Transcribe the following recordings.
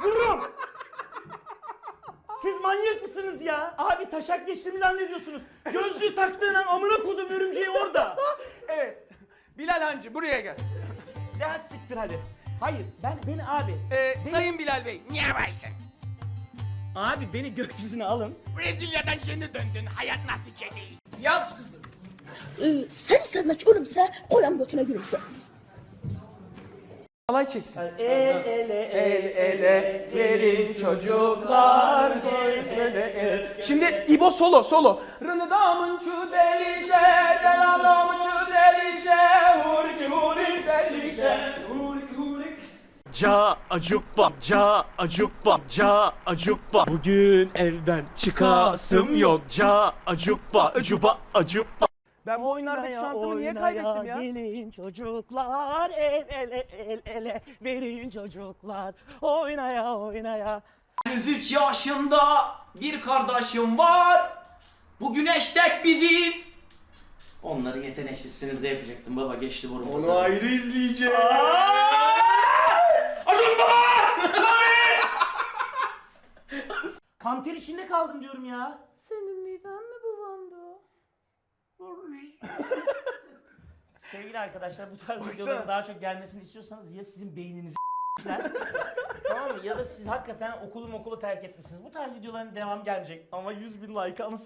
Vururum. Siz manyak mısınız ya? Abi taşak geçtiğimi zannediyorsunuz. Gözlüğü taktığın an amına kodum örümceği orada. Evet. Bilal Hancı buraya gel. Ya siktir hadi. Hayır ben beni abi. Ee, Sayın Bilal Bey. Niye varsın? Abi beni gökyüzüne alın. Brezilya'dan yeni döndün. Hayat nasıl kedi? Yaz kızım. Ee, seni sevmek ölümse koyan götüne gülümse. Alay çeksin. El ele El ele verin çocuklar el ele el. Şimdi İbo solo solo. Rınıdamın çu delize, delalamın çu delize, hurki hurik delize, hurki hurik. Ca acukba, ca acukba, ca acukba. Bugün evden çıkasım yok. Ca acukba, acuba, acukba. Ben bu oyunlardaki şansımı niye kaybettim ya? Gelin çocuklar el ele el ele verin çocuklar oynaya oynaya. 3 yaşında bir kardeşim var. Bu güneş tek biziz. Onları yeteneksizsiniz de yapacaktım baba geçti borum. Onu ayrı izleyeceğim. Kanter içinde kaldım diyorum ya. Senin miden? Sevgili arkadaşlar bu tarz Baksana. videoların daha çok gelmesini istiyorsanız ya sizin beyninizi tamam mı? Ya da siz hakikaten okulu okulu terk etmişsiniz. Bu tarz videoların devam gelecek. Ama 100 bin like anı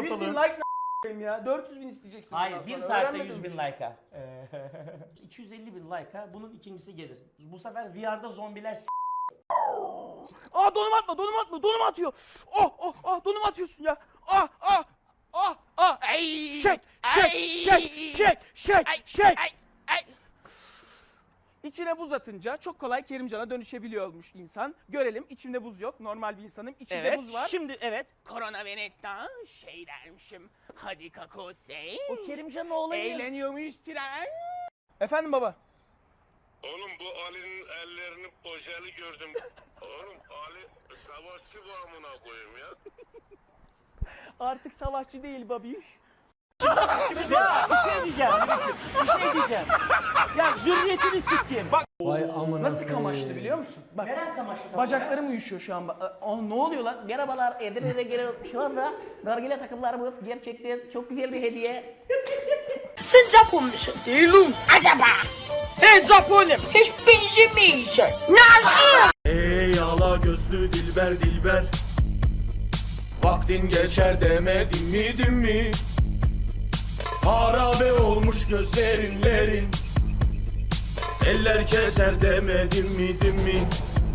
100 bin like ne ya? 400 bin isteyeceksin. Hayır bundan bir sonra. saatte Öğrenmedin 100 bin mi? like'a. 250 bin like'a bunun ikincisi gelir. Bu sefer VR'da zombiler s- Aa donum atma, donum atma, donum atıyor. Oh, oh, oh, donum atıyorsun ya. Ah, ah. Ay. Şek, şek, şek, şek, şek, şek. İçine buz atınca çok kolay Kerimcan'a dönüşebiliyormuş insan. Görelim içimde buz yok. Normal bir insanım. İçimde buz var. Şimdi evet. Korona Venet'ten şey dermişim. Hadi kakose. O Kerimcan'ın oğlayı. Eğleniyor muyuz tren? Efendim baba. Oğlum bu Ali'nin ellerini ojeli gördüm. Oğlum Ali savaşçı bu amına koyayım ya. Artık savaşçı değil babiş. Ya bir şey diyeceğim. Bir şey diyeceğim. Ya zürriyetini siktim. Bak Nasıl kamaştı biliyor musun? Bak. neren kamaştı? Bacaklarım uyuşuyor şu an. Ba- Aa, ne oluyor lan? Merhabalar Edirne'de gelen şu anda nargile takımlarımız gerçekten çok güzel bir hediye. Sen Japonlusun. Değilim. Acaba? Hey Japonim. Hiç benzemeyecek. Nasıl? Ey ala gözlü dilber dilber. Vaktin geçer demedim mi dim mi? Harabe olmuş gözlerinlerin. Eller keser demedim mi dim mi?